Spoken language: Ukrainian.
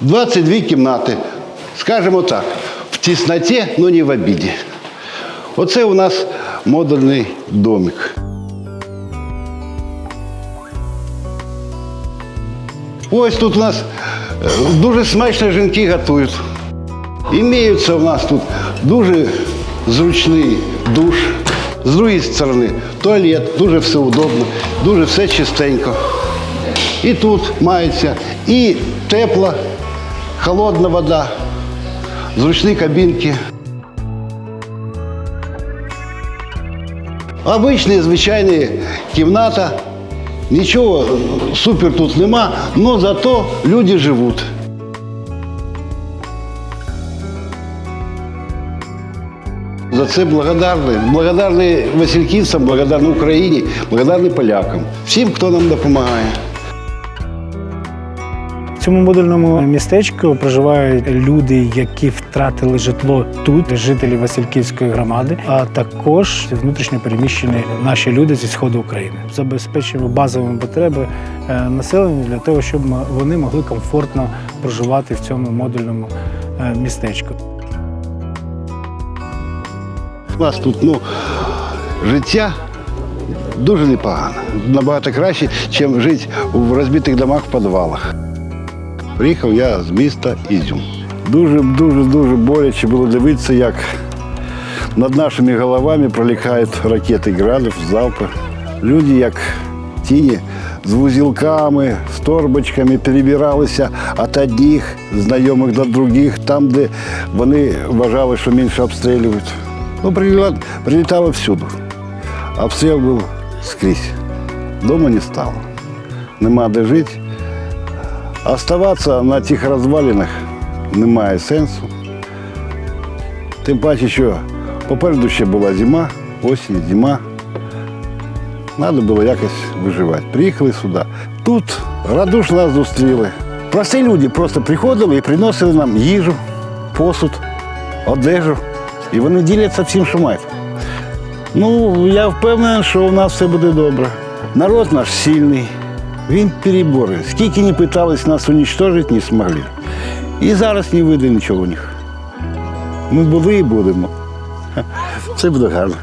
22 кімнати. Скажімо так, в тісноті, але не в обіді. Оце у нас модульний домик. Ось тут у нас е, дуже смачно жінки готують. Імеються у нас тут дуже зручний душ. З другої сторони туалет, дуже все удобно, дуже все чистенько. І тут мається і тепла, холодна вода, зручні кабінки. Обична, звичайна кімната. Нічого е, супер тут нема, але зато люди живуть. За це благодарны. Благодарны васильківцям, благодарны Україні, благодарны полякам. Всім, хто нам допомагає. Цьому модульному містечку проживають люди, які втратили житло тут, жителі Васильківської громади, а також внутрішньо переміщені наші люди зі сходу України. Забезпечуємо базовими потреби е, населення для того, щоб вони могли комфортно проживати в цьому модульному е, містечку. У нас тут ну, життя дуже непогано. Набагато краще, ніж жити в розбитих домах в підвалах. Приїхав я з міста Ізюм. Дуже, дуже, дуже боляче було дивитися, як над нашими головами пролітають ракети градів, залпи. Люди, як тіні, з вузілками, з торбочками перебиралися від одних знайомих до других, там, де вони вважали, що менше обстрілюють. Ну, прилітало, прилітало всюди. Обстріл був скрізь. Дома не стало. Нема де жити. Оставатися на тих розвалинах немає сенсу. Тим паче, що попереду ще була зима, осінь, зима. Треба було якось виживати. Приїхали сюди. Тут радушно зустріли. Прості люди просто приходили і приносили нам їжу, посуд, одежу. І вони діляться всім, що мають. Ну, я впевнений, що у нас все буде добре. Народ наш сильний, він перебори. Скільки не пытались нас уничтожити, не змогли. І зараз не вийде нічого у них. Ми були і будемо. Це буде гарно.